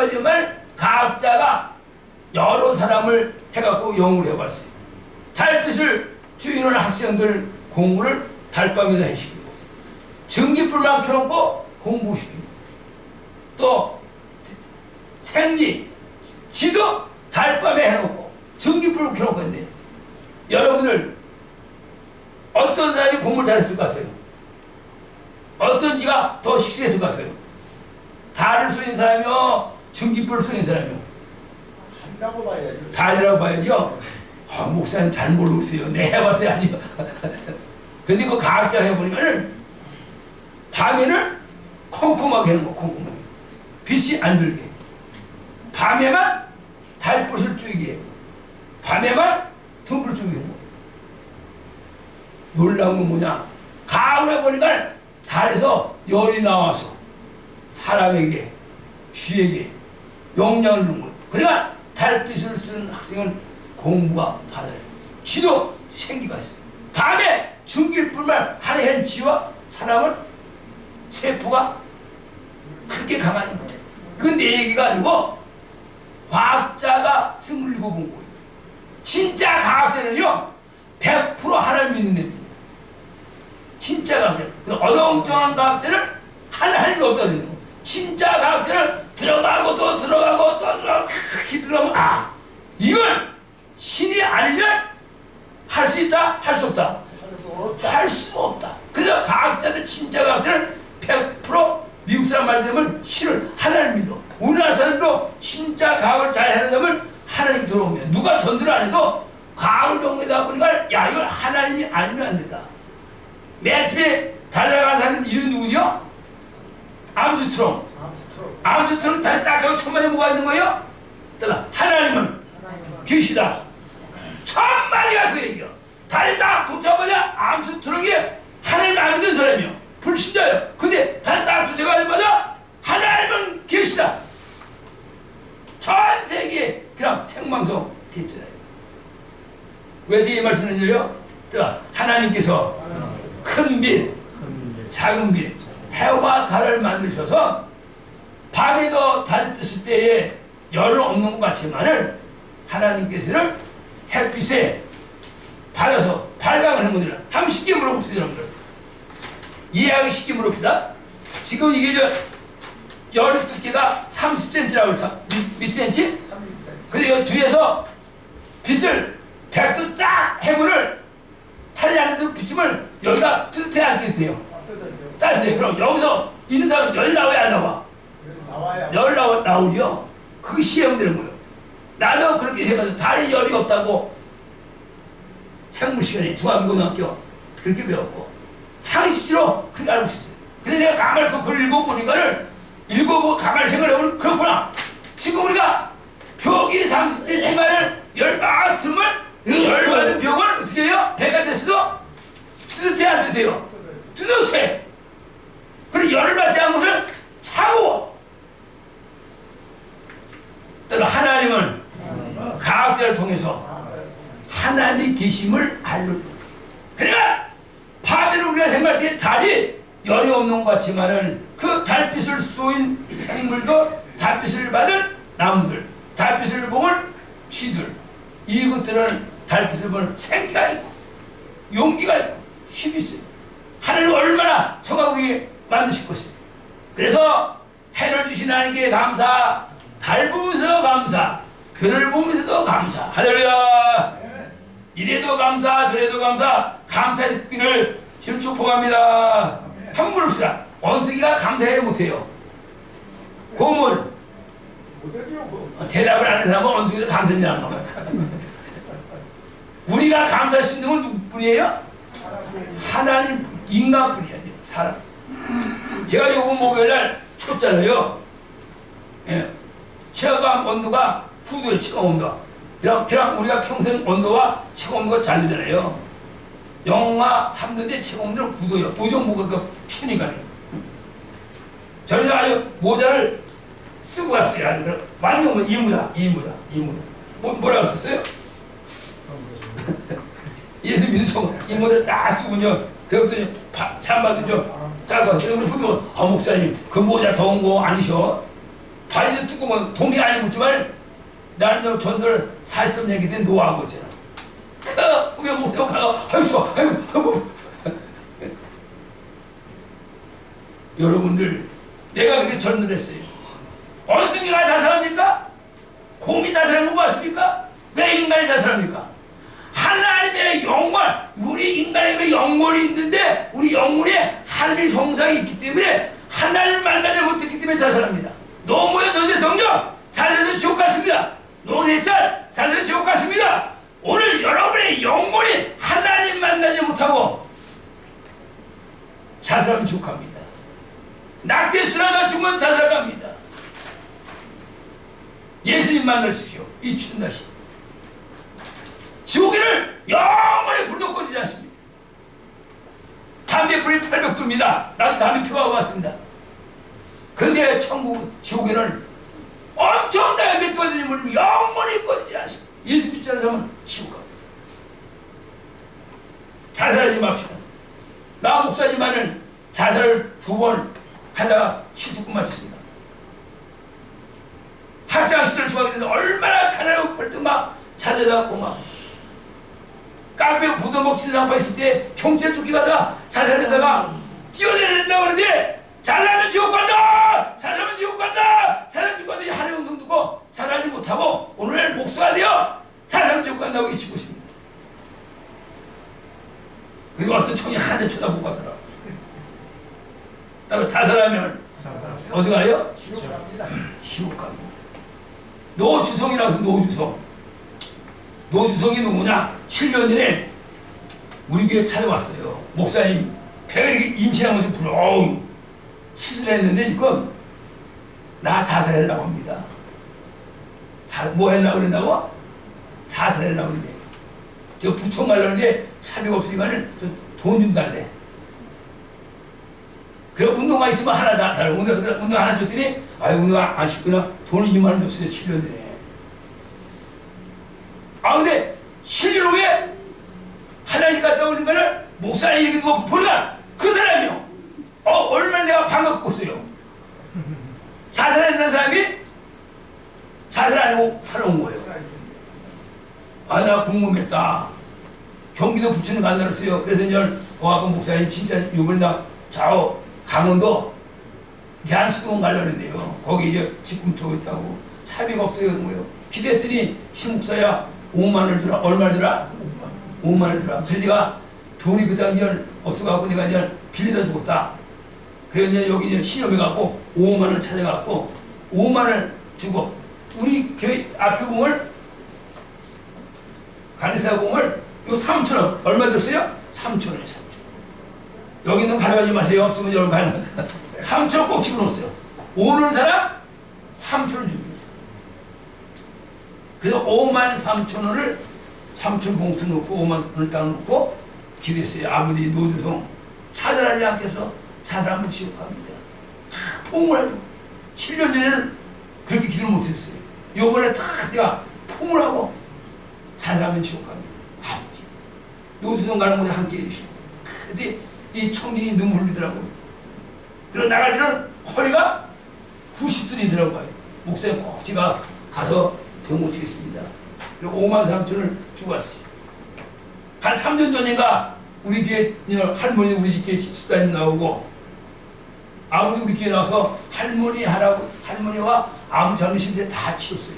가학자가 되면 가학자가 여러 사람을 해갖고 영으로 해봤어요. 달빛을 주인하는 학생들 공부를 달밤에서 해시키고 전기불만 켜놓고 공부시키고 또 생리 지도 달밤에 해놓고 전기불을 켜놓고 있는데 여러분들 어떤 사람이 공부를 잘했을 것 같아요? 어떤 지가 더 식수했을 것 같아요? 달을 쏘인 사람이요? 전기불을 쏘인 사람이요? 한다고 봐야지. 달이라고 봐야죠. 아, 목사님 잘 모르겠어요. 네, 해봤어요. 아니요. 근데 그 과학자 해보니까는 밤에는 컴컴하게 하는 거, 컴컴하게. 빛이 안 들게. 밤에만 달빛을 쬐게 해요. 밤에만 등불 쬐게 거. 놀라운 건 뭐냐? 가을 해보니까 달에서 열이 나와서 사람에게, 쥐에게 영향을 주는 거예요. 그러니까 달빛을 쓰는 학생은 공부가 달라요. 지도 생기가 있어요. 밤에 중길불만 하늘한 지와 사람은 세포가 그렇게 강하지 못해. 이건 내 얘기가 아니고 과학자가 승을 입어본 거예요. 진짜 과학자는요, 100% 하나를 믿는 애들이에요. 진짜 과학자. 어정쩡한 과학자는 하나님이 없다는 거예요. 진짜 과학자는 들어가고 또 들어가고 또 들어가고 들어가면 아, 이건 신이 아니면 할 수 있다? 할 수 없다? 할 수 없다. 그래서 과학자들 진짜 과학자는 100% 미국 사람 말 되면 신을 하나님 믿어. 우리나라 사람도 진짜 과학을 잘 해내려면 하나님이 들어오면 누가 전도를 안 해도 과학을 연구하다 보니까 야 이걸 하나님이 아니면 안 된다. 맨 처음에 달려간 사람은 이름이 누구죠? 암스트롱. 암스트롱. 암스트롱 다리 딱 하고 천만에 뭐가 있는 거예요? 따라 하나님은 계시다. 천만이가 그 얘기요. 다리 딱 도착하자마자 암스트롱이 하나님 안 믿는 사람이요. 불신자예요. 근데 다리 딱 도착하자마자 하나님은 계시다. 전 세계에 그냥 생방송 됐잖아요. 왜이 말씀을 드려요? 하나님께서 큰 빛, 작은 빛, 해와 달을 만드셔서 밤에도 달이 떴을 때에 열은 없는 것 같지만은 하나님께서는 햇빛에 받아서 발광하는 분들은 한번 쉽게 물어봅시다 여러분들 이해하기 쉽게 물어봅시다 지금 이게 저 열의 두께가 30cm라고 해서 몇, 몇 cm? 근데 이 뒤에서 빛을 백도 딱 해문을 탈이 안에서 비추면 여기가 뜨뜻해 안 뜨뜻해요? 따뜻해요 그럼 여기서 있는 사람은 열이 나와야 안 나와? 열 나오, 나오려 그 시험되는 거예요. 나도 그렇게 생각해서 다리 열이 없다고 생물 시간에 중학교 고등학교 그렇게 배웠고 상식적으로 그렇게 알고 있었어요. 근데 내가 가만히 그 글을 읽어보니까는 읽어보고 가만히 생각해보면 그렇구나. 지금 우리가 벽이 30cm만을 열받으면 이 열받은 벽을 어떻게 해요? 배가 됐어도 뜨뜻해 안 뜨뜻해요? 뜨뜻해. 그리고 열을 받지 않은 것을 차가 워. 따라 하나님은 과학자를 통해서 하나님 계심을 알려. 그러니까 밤에는 우리가 생각할 때 달이 열이 없는 것 같지만은 그 달빛을 쏘인 생물도 달빛을 받은 나무들, 달빛을 보는 쥐들 이것들은 달빛을 보는 생기가 있고 용기가 있고 힘이 있어요. 하나님 얼마나 저가 우리 만드실 것이에요. 그래서 해를 주신 하나님께 감사, 달 보면서 감사, 별을 보면서도 감사. 할렐루야. 이래도 감사, 저래도 감사, 감사의 뜻을 지금 축복합니다. 한번 물읍시다. 원숭이가 감사해 못해요. 뭐. 어, 대답을 안 하는 사람은 원숭이도 감사했냐 안 나와요. 우리가 감사할 수 있는 건 누구뿐이에요? 하나님 인간뿐이야 사람. 제가 요번 목요일 날 춥잖아요. 예. 체감 온도가 9도예요, 체감 온도가. 그냥, 그냥 우리가 평생 온도와 체감 온도가 잘 되잖아요. 영하 3도인데 체감 온도는 9도예요. 오전 뭐가 그 추우니까요. 저희가 아주 모자를 쓰고 갔어요. 아주 그 완전 뭐 이모자, 이모자, 이모자. 뭐, 뭐라고 썼어요? 예수 믿는 총 이모자 딱 쓰고요. 그것도 잠바도 좀 짧아서 우리 후배 아 목사님 그 모자 더운 거 아니셔? 바지도 두꺼운 동이 아니 묻지만 나는 저 전도를 살성 얘기 된 노하고잖아. 그 후배 목사가 가가 아유 저 아유 아유 여러분들 내가 그렇게 전도를 했어요. 원숭이가 자살합니까? 곰이 자살한 거 맞습니까? 왜 인간이 자살합니까? 하나님의 영혼, 우리 인간에게 영혼이 있는데 우리 영혼에 하나님의 형상이 있기 때문에 하나님을 만나지 못했기 때문에 자살합니다. 노무현 전 대통령 자살해서 지옥 갔습니다. 노래철 자살해서 지옥 갔습니다. 오늘 여러분의 영혼이 하나님 만나지 못하고 자살하면 지옥 갑니다. 낙태 쓰라가 죽으면 자살 갑니다. 예수님 만나십시오. 이 추운 날씨. 지옥에를 영원히 불도 꺼지지 않습니다. 담배 불이 800도입니다. 나도 담배 피워 왔습니다. 근데 천국, 지옥에는 엄청나게 되는 물이 영원히 꺼지지 않습니다. 예수 믿지 않는 사람은 지옥 갑니다. 자살하지 맙시다. 나 목사님만은 자살을 두 번 하다가 시술금 맞췄습니다. 학창 시절 중학교 때는 얼마나 가난하고 벌떡 막 자살하고 막 카페 부도먹 치는 파 있을 때 경찰 쫓기가다 자살하다가 뛰어내리려고 하는데 잘하면 지옥 간다! 잘하면 지옥 간다! 잘하면 지옥 간다! 하는 운동 듣고 잘하지 못하고 오늘 목수가 되어 잘하면 지옥 간다고 외치고 있습니다. 그리고 어떤 청이 한참 쳐다보고 가더라. 따로 자살하면 어디 가요? 지옥 갑니다. 지옥 갑니다. 노주성이라고 해서 노주성. 노주성이 누구냐? 7년 전에 우리 교회 찾아왔어요. 목사님, 배가 이렇게 임신한 거좀 불어. 어우, 수술했는데 지금 나 자살하려고 합니다. 자, 뭐 하려고 그런다고? 자살하려고 그러네. 저 부천 가려는데 차비가 없으니까는 저돈 좀 달래. 그래 운동화 있으면 하나 다 달라. 운동, 운동 하나 줬더니 아유 운동화 안 신구나. 돈을 2만 원 줬어요. 7년 전에. 아 근데 7년 후에 화장실 갔다 오니까는 목사님 이렇게 누가 보니까 그 사람이요. 어 얼마나 내가 반갑고 있어요. 자살하는 사람이 자살 안 하고 살아온 거예요. 아 나 궁금했다. 경기도 부천에 만나렀어요. 그래서 이제 어아그 목사님 진짜 이번에 나 좌우 강원도 대한수도원 가려는데요. 거기 이제 지금 저거 있다고 차비가 없어요 그런 거예요. 기대했더니 신 목사야 5만 원을 주라. 얼마 주라? 5만 원을 주라. 그래서 내가 돈이 그 당시에 없어갖고 내가 이제 빌려다 죽었다. 그래서 이제 여기 이제 시험에 갖고 5만 원을 찾아갖고 5만 원을 주고 우리 교회 앞에 공을 간이사 공을 요 3천 원 얼마 들었어요? 3천 원이요 3천 원. 여기 있는 가져가지 마세요. 없으면 여러분 가는 3천 원 꼭 집어넣었어요. 오는 사람 3천 원 주고 그래서 5만 3천 원을 3천 봉투 넣고 5만 원을 딱 넣고 기도했어요. 아버지 노주성 차별하지 않겠어? 자살하면 지옥 갑니다. 다 포옹을 하죠. 7년 전에는 그렇게 기도를 못했어요. 요번에 다 내가 포옹을 하고 자살하면 지옥 갑니다. 아버지. 노주성 가는 곳에 함께 해주시고. 근데 이 청년이 눈물 흘리더라고요. 그리고 나갈 때는 허리가 90도이더라고요. 목사님 꼭 제가 가서 병 고치겠습니다. 그리고 5만 3천을 주고 왔어요. 한 3년 전인가 우리 뒤에 할머니 우리 집 교회 집사님 나오고 아버지 우리 교회 나와서 할머니 할아버 할머니와 젊은 신세 다 치웠어요.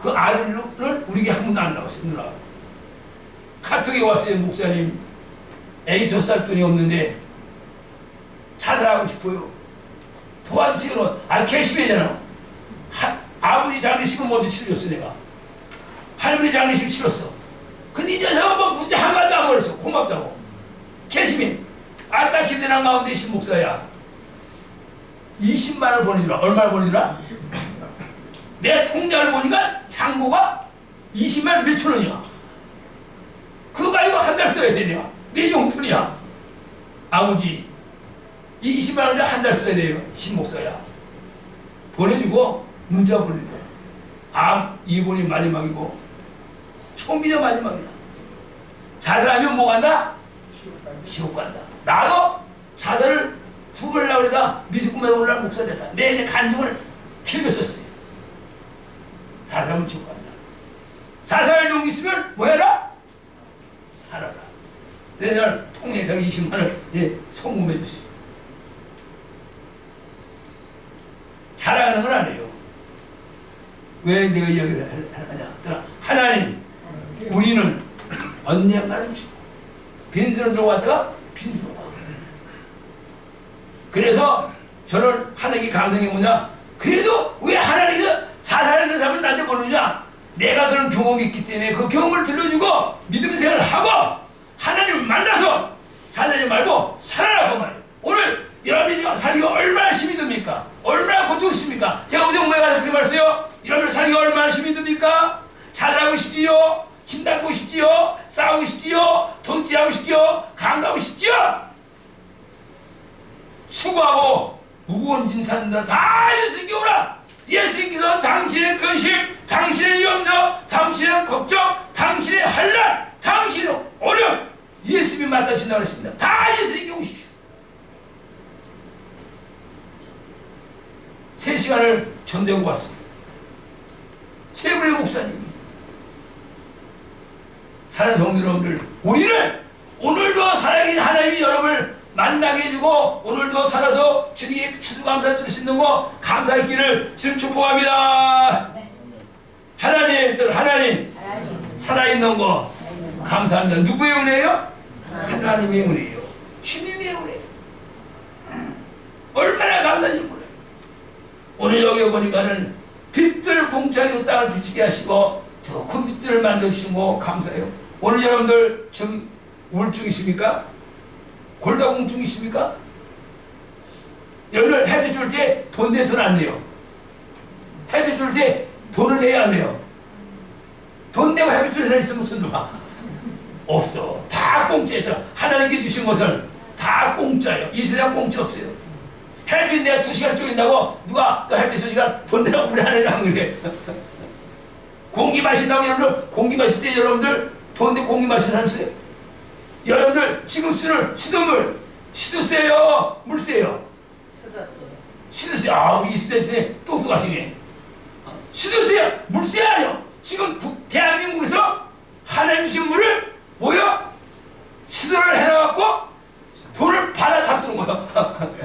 그 아들을 우리 교회 한 번도 안 나왔어요 누나. 카톡에 왔어요 목사님. 애기 젖살 돈이 없는데 자살하고 싶어요. 도와주세요. 아 캐시메잖아. 아버지 장례식은 먼저 치러줬어 내가. 할머니 장례식 치렀어. 근데 이 녀석은 뭐 문제 한마디도 안 보냈어. 고맙다고. 캐시메. 아따 기대난 가운데 신 목사야. 20만 원 보내주라. 얼마를 보내주라? 내 통장을 보니까 잔고가 20만 원 몇천 원이야. 그거 가지고 한 달 써야 되냐? 내 용돈이야. 아버지, 이 20만 원에 한달 써야 돼요. 신목사야. 보내주고, 문자 보내주고. 암, 이번이 마지막이고, 초미자 마지막이다. 자살하면 뭐 간다? 지옥 간다. 나도 자살을 죽으려고 그러다 미술꿈에 올라 목사 됐다. 내 간증을 썼어요. 자살하면 지옥 간다. 자살 용기 있으면 뭐 해라? 살아라. 내가 통행상 20만 원 예, 송금해 주시오. 자랑하는 건 아니에요. 왜 내가 이야기를 하- 하냐? 들어. 하나님, 우리는 언젠가는 죽어. 빈손으로 들어왔다가 빈손으로 가. 그래서 저는 하나님께 감성이 뭐냐? 그래도 왜 하나님께서 자살하는 사람을 나한테 모르냐? 내가 그런 경험이 있기 때문에 그 경험을 들려주고 믿음의 생활을 하고 하나님을 만나서 자살하지 말고 살아라고 말이에요. 오늘 여러분들이 살기가 얼마나 힘이 듭니까? 얼마나 고통스럽습니까? 제가 우정부에 가서 그렇게 말했어요. 여러분들 살기가 얼마나 힘이 듭니까? 잘하고 싶지요? 침 닦고 싶지요? 싸우고 싶지요? 돈질하고 싶지요? 강가고 싶지요? 수고하고 무거운 짐 사는 자다 예수님께 오라. 예수님께서 당신의 근심, 당신의 염려, 당신의 걱정, 당신의 한란, 당신의 어려움 예수님이 맡아준다고 했습니다. 다 예수님께 오십시오. 세 시간을 전대고 왔습니다. 세 분의 목사님이 사랑하는 성도 여러분들 우리는 오늘도 살아계신 하나님이 여러분을 만나게 해주고 오늘도 살아서 주님께 추수감사 드릴 수 있는 거 감사의 길을 지금 축복합니다. 하나님 하나님. 살아있는 거 감사합니다. 누구의 은혜요? 하나님의 은혜요. 주님의 은혜. 얼마나 감사한지 몰라요. 오늘 여기 보니까는 빛들 공창에서 땅을 비치게 하시고 저큰 빛들을 만드시고 감사해요. 오늘 여러분들 지금 우울증 있습니까? 골다 공증 있습니까? 여러분 햇빛 줄때 돈 내 돈 안 내요. 햇빛 줄때 돈을 내야 안 내요. 돈 내고 햇빛 줄 사람 있으면 손 들어 없어. 다 공짜더라. 하나님께 주신 것은 다 공짜예요. 이 세상 공짜 없어요. 햇빛 내가 두 시간 쪼인다고 누가 또두 시간 돈 내라고 우리 안 그래. 공기 마신다고 여러분들 공기 마실 때 여러분들 돈 내고 공기 마시는 사람 있어요? 여러분들 지금 쓰는 시드물 시드세요? 물세요? 시드세 아 우리 이시대 똑똑하시네. 어, 시드세요? 물세 아니요. 지금 북, 대한민국에서 하나님 주신 물을 뭐요 시드를 해놔갖고 돈을 받아 잡수는 거예요.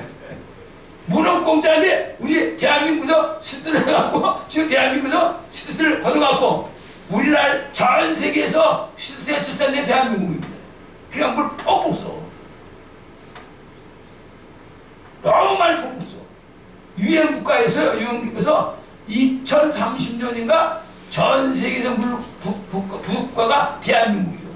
물은 공짜인데 우리 대한민국에서 시드를 해갖고 지금 대한민국에서 시드를 걷어갖고 우리나라 전 세계에서 시드세가 질산된 대한민국입니다. 그냥 물 펑펑 써. 너무 많이 펑펑 써. 유엔 국가에서 유엔 국가에서 2030년인가 전 세계에서 물 부국가가 대한민국이요.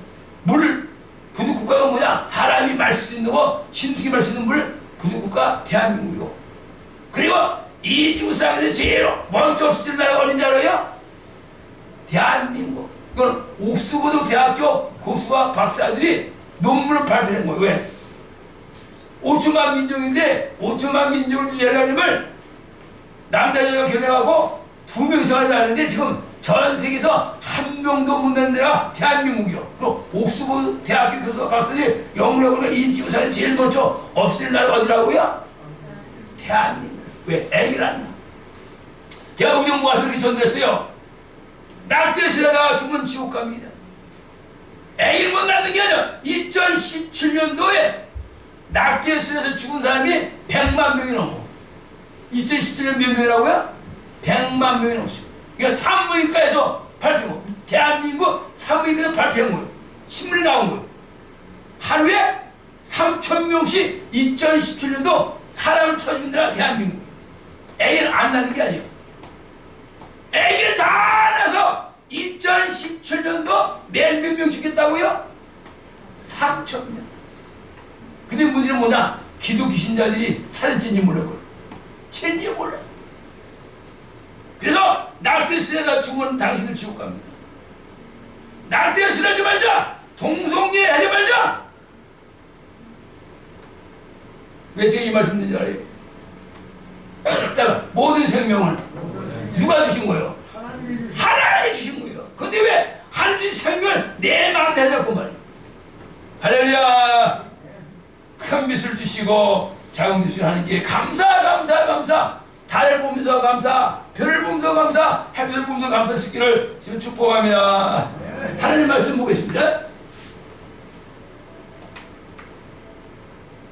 물 부족국가가 뭐냐? 사람이 마실 수 있는 거, 신숙이 마실 수 있는 물 부족국가 대한민국이고. 그리고 이 지구상에서 제일 먼저 없어질 나라가 어딘지 알아요? 대한민국. 이건 옥스보드 대학교 고수와 박사들이 논문을 발표한 거예요. 왜? 5천만 민족인데 5천만 민족을 유지하려면 남자 여자 결혼하고 두 명이서 하는데 지금 전 세계에서 한 명도 못 나는 데가 대한민국이요. 그리고 옥스보드 대학교 교수와 박사들이 영문학으로 이 지구상에 제일 먼저 없어질 나라가 어디라고요? 대한민국. 왜? 애기를 안 낳아. 제가 의정부 와서 이렇게 전달했어요. 낙태시라다가 죽으면 지옥 갑니다. 애기를 못 낳는 게 아니라 2017년도에 낙태시라서 죽은 사람이 100만 명이 넘어. 2017년 몇 명이라고요? 100만 명이 넘습니다. 이거 산부인과에서 발표한 거. 대한민국 산부인과에서 발표한 거예요. 신문에 나온 거예요. 하루에 3천 명씩 2017년도 사람을 쳐준 데가 대한민국. 애기를 안 낳는 게 아니에요. 애기를 다 낳아서 2017년도 매일 몇 명 죽겠다고요? 3천 명. 근데 문제는 뭐냐? 기독 귀신자들이 찐지 모르고 찐지 몰라. 그래서 낙태스레다 죽으면 당신을 지옥 갑니다. 낙태스레하지 말자. 동성애 하지 말자. 왜 제가 이 말씀 드는지 알아요? 일단 모든 생명을 누가 주신 거예요? 하나님이 주신 하나님이 주신 거예요. 근데 왜 하나님 생명을 내 마음대로 하냐고 말이에요. 할렐루야. 큰 빛을 주시고 작은 빛을 하나님께 감사 감사 감사 달을 보면서 감사, 별을 보면서 감사, 햇빛을 보면서 감사 쓰기를 지금 축복합니다. 하나님 말씀 보겠습니다.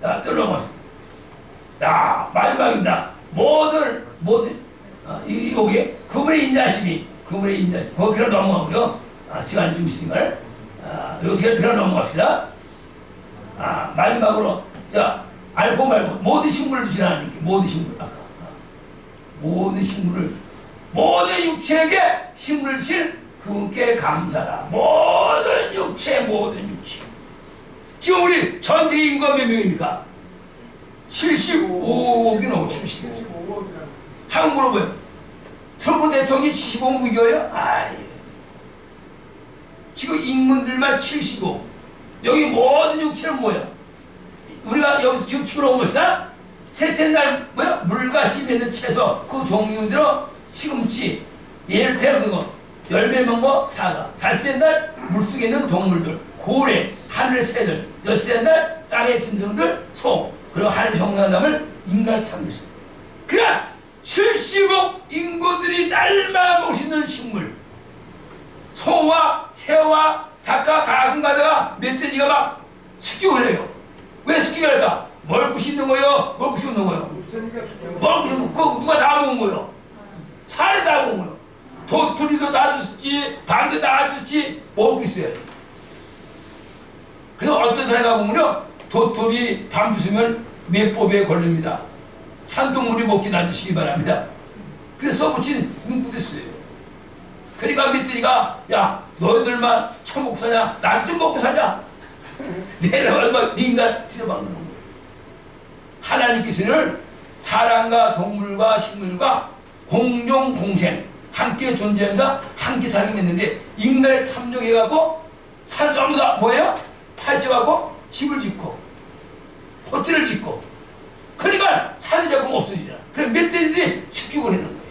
자, 뜰러가. 자, 마지막입니다. 모든, 모든, 아, 이, 여기, 그분의 인자심이, 그분의 인자심. 거기로 넘어가고요. 아, 시간이 좀 있으니까. 아, 여기서 그냥 넘어갑시다. 아, 마지막으로, 자, 알고 말고, 모든 식물을 하나님께, 모든 식물, 아까. 아, 모든 식물을, 모든 육체에게 식물을 주신 그분께 감사라. 모든 육체, 모든 육체. 지금 우리 전 세계 인구가 몇 명입니까? 75억이 넘어 75억. 75억이라는 한번 물어봐요. 트럼프 대통령이 75억 무겨요? 아이. 지금 인문들만 75억. 여기 모든 육체는 뭐야? 우리가 여기서 지금 키우러 온 것이다? 셋째 날 뭐야? 물과 씨 맺는 채소 그 종류대로 시금치 얘를 태우는 거 열매 먹은 거 사과 다섯째 날 물속에 있는 동물들 고래 하늘의 새들 여섯째 날 땅의 짐승들 소 그리고 하늘 정상담을 인간을 찾고 있어 그러나 70억 인구들이 날마다 먹시는 식물 소와 새와 닭과 가금 가다가 멧돼지가 막 습격을 해요. 왜 습격을 할까? 것이 있는 거요. 것이 없는 거요. 것이 없는 거 누가 다 먹은 거요. 살이 다 먹은 거요. 도토리도 다 줬지, 밤도 다 줬지, 거 있어야 돼. 그래서 어떤 사람이 가보면요, 도토리 밤 주시면 뇌법에 걸립니다. 산동물이 먹기 놔두시기 바랍니다. 그래서 문구도 있어요. 그러니까 멧돼지가 야 너희들만 처먹고 사냐 나는 좀 먹고 사자 내려와서 막 인간 들여박는 거예요 하나님께서는 사람과 동물과 식물과 공존 공생 함께 존재하면서 함께 살게 맺는데 인간의 탐욕해갖고 산 전부 다 뭐예요? 파헤쳐갖고 집을 짓고 호텔을 짓고 그러니까 자꾸 없어지잖아. 그래 멧돼지들이 습격을 해는 거야